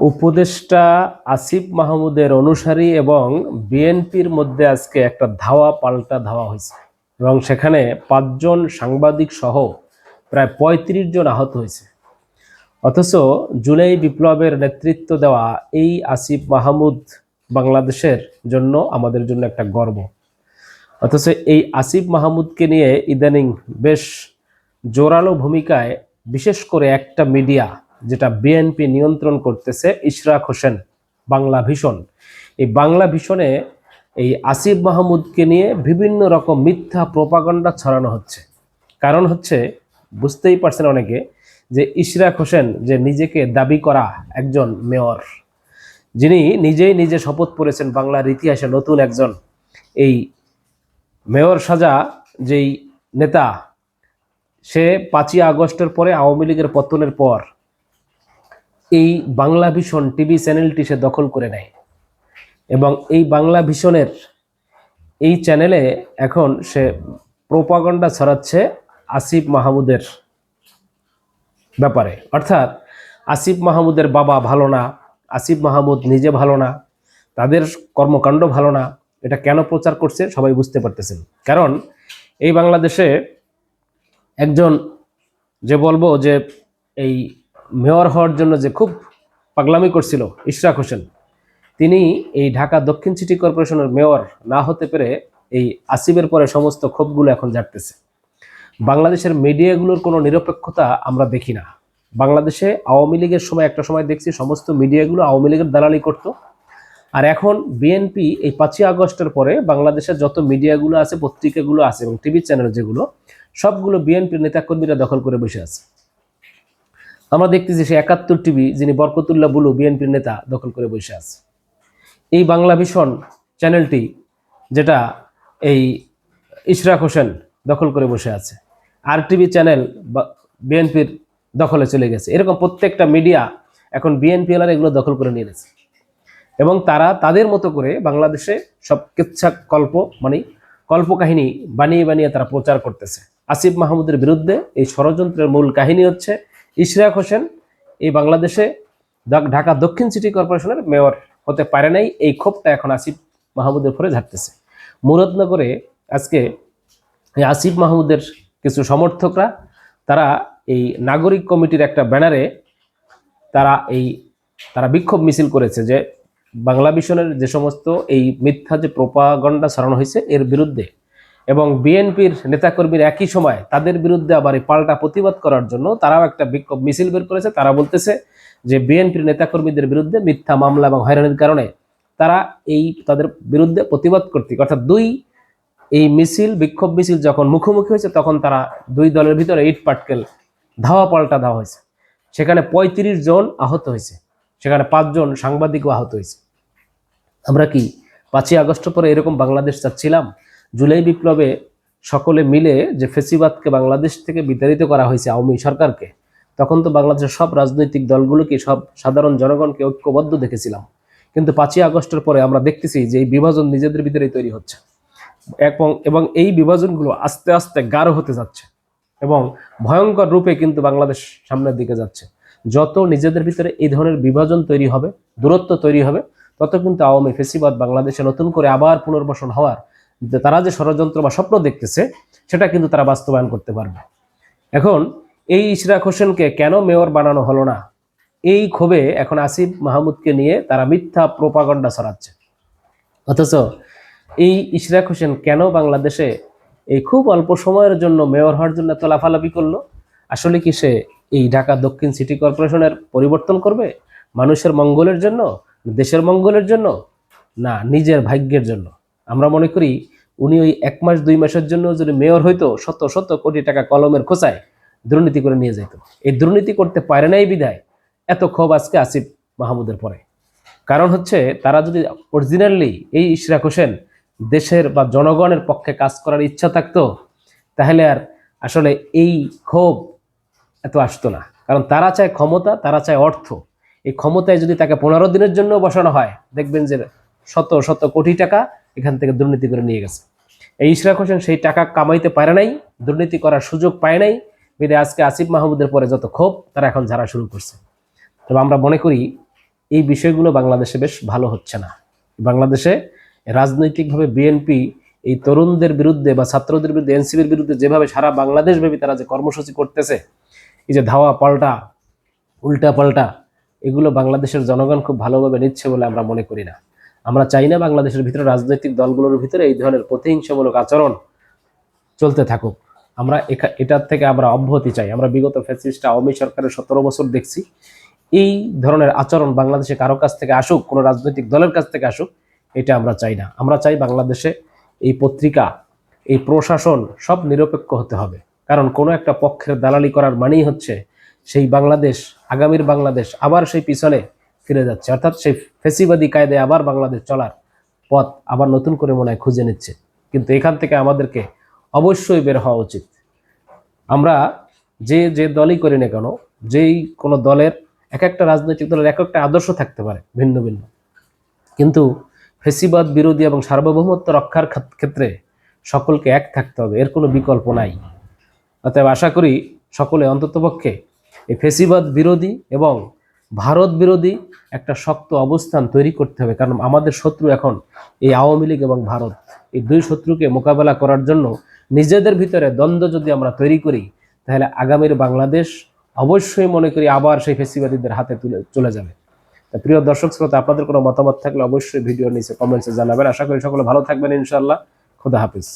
উপদেষ্টা আসিফ মাহমুদের অনুসারী এবং বিএনপির মধ্যে আজকে একটা ধাওয়া, পাল্টা ধাওয়া হয়েছে এবং সেখানে পাঁচজন সাংবাদিক সহ প্রায় পঁয়ত্রিশ জন আহত হয়েছে। অথচ জুলাই বিপ্লবের নেতৃত্ব দেওয়া এই আসিফ মাহমুদ বাংলাদেশের জন্য আমাদের জন্য একটা গর্ব। অথচ এই আসিফ মাহমুদকে নিয়ে ইদানিং বেশ জোরালো ভূমিকায় বিশেষ করে একটা মিডিয়া যেটা বিএনপি নিয়ন্ত্রণ করতেছে ইশরাক হোসেন বাংলা ভীষণ। এই বাংলা ভীষণে এই আসিফ মাহমুদকে নিয়ে বিভিন্ন রকম মিথ্যা প্রপাগণ্ডা ছড়ানো হচ্ছে। কারণ হচ্ছে, বুঝতেই পারছেন অনেকে, যে ইশরাক হোসেন যে নিজেকে দাবি করা একজন মেয়র, যিনি নিজেই নিজে শপথ পড়েছেন বাংলার ইতিহাসে নতুন একজন। এই মেয়র সাজা যেই নেতা, সে পাঁচই আগস্টের পরে আওয়ামী লীগের পতনের পর এই বাংলা ভীষণ টিভি চ্যানেলটি সে দখল করে নেয়। এবং এই বাংলা ভীষণের এই চ্যানেলে এখন সে প্রোপাগন্ডা ছড়াচ্ছে আসিফ মাহমুদের ব্যাপারে। অর্থাৎ আসিফ মাহমুদের বাবা ভালো না, আসিফ মাহমুদ নিজে ভালো না, তাদের কর্মকাণ্ড ভালো না, এটা কেন প্রচার করছে সবাই বুঝতে পারতেছেন। কারণ এই বাংলাদেশে একজন, যে বলব যে এই মেয়র হওয়ার জন্য যে খুব পাগলামি করছিল ইশরাক হোসেন, তিনি এই ঢাকা দক্ষিণ সিটি কর্পোরেশনের মেয়র না হতে পেরে এই আসিফের পরে সমস্ত ক্ষোভগুলো এখন জাগতেছে। বাংলাদেশের মিডিয়াগুলোর কোনো নিরপেক্ষতা আমরা দেখি না। বাংলাদেশে আওয়ামী লীগের সময় একটা সময় দেখছি সমস্ত মিডিয়াগুলো আওয়ামী লীগের দালালি করত। আর এখন বিএনপি এই পাঁচই আগস্টের পরে বাংলাদেশের যত মিডিয়াগুলো আছে, পত্রিকাগুলো আছে এবং টিভি চ্যানেল যেগুলো, সবগুলো বিএনপির নেতাকর্মীরা দখল করে বসে আছে। আমরা দেখতেছি সে একাত্তর টিভি যিনি বরকতুল্লাহ বুলু বিএনপির নেতা দখল করে বসে আছে। এই বাংলা ভীষণ চ্যানেলটি যেটা এই ইশরাক হোসেন দখল করে বসে আছে। আর টিভি চ্যানেল বিএনপির দখলে চলে গেছে। এরকম প্রত্যেকটা মিডিয়া এখন বিএনপি এলার এগুলো দখল করে নিয়ে গেছে। এবং তারা তাদের মতো করে বাংলাদেশে সব কিচ্ছা কল্প মানে কল্পকাহিনী বানিয়ে বানিয়ে তারা প্রচার করতেছে। আসিফ মাহমুদের বিরুদ্ধে এই ষড়যন্ত্রের মূল কাহিনী হচ্ছে ইশরাক হোসেন এই বাংলাদেশে ঢাকা দক্ষিণ সিটি কর্পোরেশনের মেয়র হতে পারে নাই। এই ক্ষোভটা এখন আসিফ মাহমুদের পরে ঝাড়তেছে। মুরাদনগরে আজকে আসিফ মাহমুদের কিছু সমর্থকরা, তারা এই নাগরিক কমিটির একটা ব্যানারে তারা এই তারা বিক্ষোভ মিছিল করেছে যে বাংলা মিশনের যে সমস্ত এই মিথ্যা যে প্রোপাগন্ডা ছড়ানো হয়েছে, এর বিরুদ্ধে এবং বিএনপির নেতাকর্মীর একই সময় তাদের বিরুদ্ধে আবার এই পাল্টা প্রতিবাদ করার জন্য তারাও একটা বিক্ষোভ মিছিল বের করেছে। তারা বলতেছে যে বিএনপির নেতাকর্মীদের বিরুদ্ধে মিথ্যা মামলা এবং হয়রানির কারণে তারা এই তাদের বিরুদ্ধে প্রতিবাদ কর্তৃক, অর্থাৎ দুই এই মিছিল, বিক্ষোভ মিছিল যখন মুখোমুখি হয়েছে তখন তারা দুই দলের ভিতরে ইট পাটকেল ধাওয়া পাল্টা দেওয়া হয়েছে। সেখানে পঁয়ত্রিশ জন আহত হয়েছে, সেখানে পাঁচজন সাংবাদিকও আহত হয়েছে। আমরা কি পাঁচই আগস্ট পরে এরকম বাংলাদেশ চাচ্ছিলাম? জুলাই বিপ্লবে সকলে মিলে যে ফেসিবাদকে বাংলাদেশ থেকে বিতাড়িত করা হয়েছে আওয়ামী সরকারকে, তখন তো বাংলাদেশের সব রাজনৈতিক দলগুলোকে, সব সাধারণ জনগণকে ঐক্যবদ্ধ দেখেছিলাম। কিন্তু পাঁচই আগস্টের পরে আমরা দেখতেছি যে এই বিভাজন নিজেদের ভিতরেই তৈরি হচ্ছে। এবং এবং এই বিভাজনগুলো আস্তে আস্তে গাঢ় হতে যাচ্ছে এবং ভয়ঙ্কর রূপে কিন্তু বাংলাদেশ সামনের দিকে যাচ্ছে। যত নিজেদের ভিতরে এই ধরনের বিভাজন তৈরি হবে, দূরত্ব তৈরি হবে, তত কিন্তু আওয়ামী ফেসিবাদ বাংলাদেশে নতুন করে আবার পুনর্বাসন হওয়ার যে তারা যে ষড়যন্ত্র বা স্বপ্ন দেখতেছে, সেটা কিন্তু তারা বাস্তবায়ন করতে পারবে। এখন এই ইশরাক হোসেনকে কেন মেয়র বানানো হলো না? এই ক্ষোভে এখন আসিফ মাহমুদকে নিয়ে তারা মিথ্যা প্রোপাগন্ডা ছড়াচ্ছে। অথচ এই ইশরাক হোসেন কেন বাংলাদেশে এই খুব অল্প সময়ের জন্য মেয়র হওয়ার জন্য এত লাফালাফি করল? আসলে কি সে এই ঢাকা দক্ষিণ সিটি কর্পোরেশনের পরিবর্তন করবে? মানুষের মঙ্গলের জন্য? দেশের মঙ্গলের জন্য? না, নিজের ভাগ্যের জন্য? আমরা মনে করি উনি ওই এক মাস, দুই মাসের জন্য যদি মেয়র হইতো, শত শত কোটি টাকা কলমের খোঁচায় দুর্নীতি করে নিয়ে যেত এই দুর্নীতি করতে পারে নাই বিধায় এত ক্ষোভ আজকে আসিফ মাহমুদের পরে। কারণ হচ্ছে তারা যদি অরিজিনালি এই ইশরাক হোসেন দেশের বা জনগণের পক্ষে কাজ করার ইচ্ছা থাকতো, তাহলে আর আসলে এই ক্ষোভ এত আসতো না। কারণ তারা চায় ক্ষমতা, তারা চায় অর্থ। এই ক্ষমতায় যদি তাকে পনেরো দিনের জন্য বসানো হয়, দেখবেন যে শত শত কোটি টাকা এখান থেকে দুর্নীতি করে নিয়ে গেছে। এই ইশরাক হোসেন সেই টাকা কামাইতে পারে নাই, দুর্নীতি করার সুযোগ পায় নাই, বিদে আজকে আসিফ মাহমুদের পরে যত ক্ষোভ, তারা এখন ঝাড়া শুরু করছে। তবে আমরা মনে করি, এই বিষয়গুলো বাংলাদেশে বেশ ভালো হচ্ছে না। বাংলাদেশে রাজনৈতিকভাবে বিএনপি এই তরুণদের বিরুদ্ধে বা ছাত্রদের বিরুদ্ধে এনসিপির বিরুদ্ধে যেভাবে সারা বাংলাদেশ ব্যাপী তারা যে কর্মসূচি করতেছে, এই যে ধাওয়া পাল্টা, উল্টা পাল্টা, এগুলো বাংলাদেশের জনগণ খুব ভালোভাবে নিচ্ছে বলে আমরা মনে করি না। আমরা চাই না বাংলাদেশের ভিতরে রাজনৈতিক দলগুলোর ভিতরে এই ধরনের প্রতিহিংসামূলক আচরণ চলতে থাকুক। আমরা এটার থেকে আমরা অব্যাহতি চাই। আমরা বিগত ফ্যাসিস্ট আওয়ামী সরকারের সতেরো বছর দেখছি। এই ধরনের আচরণ বাংলাদেশে কারও কাছ থেকে আসুক, কোনো রাজনৈতিক দলের কাছ থেকে আসুক, এটা আমরা চাই না। আমরা চাই বাংলাদেশে এই পত্রিকা, এই প্রশাসন সব নিরপেক্ষ হতে হবে। কারণ কোনো একটা পক্ষের দালালি করার মানেই হচ্ছে সেই বাংলাদেশ, আগামীর বাংলাদেশ, আবার সেই পিছনে ফিরে যাচ্ছে। অর্থাৎ সেই ফেসিবাদী কায়দায় আবার বাংলাদেশ চলার পথ আবার নতুন করে মনে হয় খুঁজে নিচ্ছে। কিন্তু এখান থেকে আমাদেরকে অবশ্যই বের হওয়া উচিত। আমরা যে যে দলই করি না কেন, যেই কোনো দলের এক একটা রাজনৈতিক দলের এক একটা আদর্শ থাকতে পারে, ভিন্ন ভিন্ন। কিন্তু ফেসিবাদ বিরোধী এবং সার্বভৌমত্ব রক্ষার ক্ষেত্রে সকলকে এক থাকতে হবে, এর কোনো বিকল্প নাই। অতএব আশা করি সকলে অন্ততপক্ষে এই ফেসিবাদ বিরোধী এবং ভারত বিরোধী একটা শক্ত অবস্থান তৈরি করতে হবে। কারণ আমাদের শত্রু এখন এই আওয়ামী লীগ এবং ভারত। এই দুই শত্রুকে মোকাবেলা করার জন্য নিজেদের ভিতরে দ্বন্দ্ব যদি আমরা তৈরি করি, তাহলে আগামীর বাংলাদেশ অবশ্যই মনে করি আবার সেই ফেসিবাদীদের হাতে তুলে, চলে যাবে। প্রিয় দর্শক শ্রোতা, আপনাদের কোনো মতামত থাকলে অবশ্যই ভিডিও নিচে কমেন্টসে জানাবেন। আশা করি সকলে ভালো থাকবেন ইনশাআল্লাহ। খুদা হাফিজ।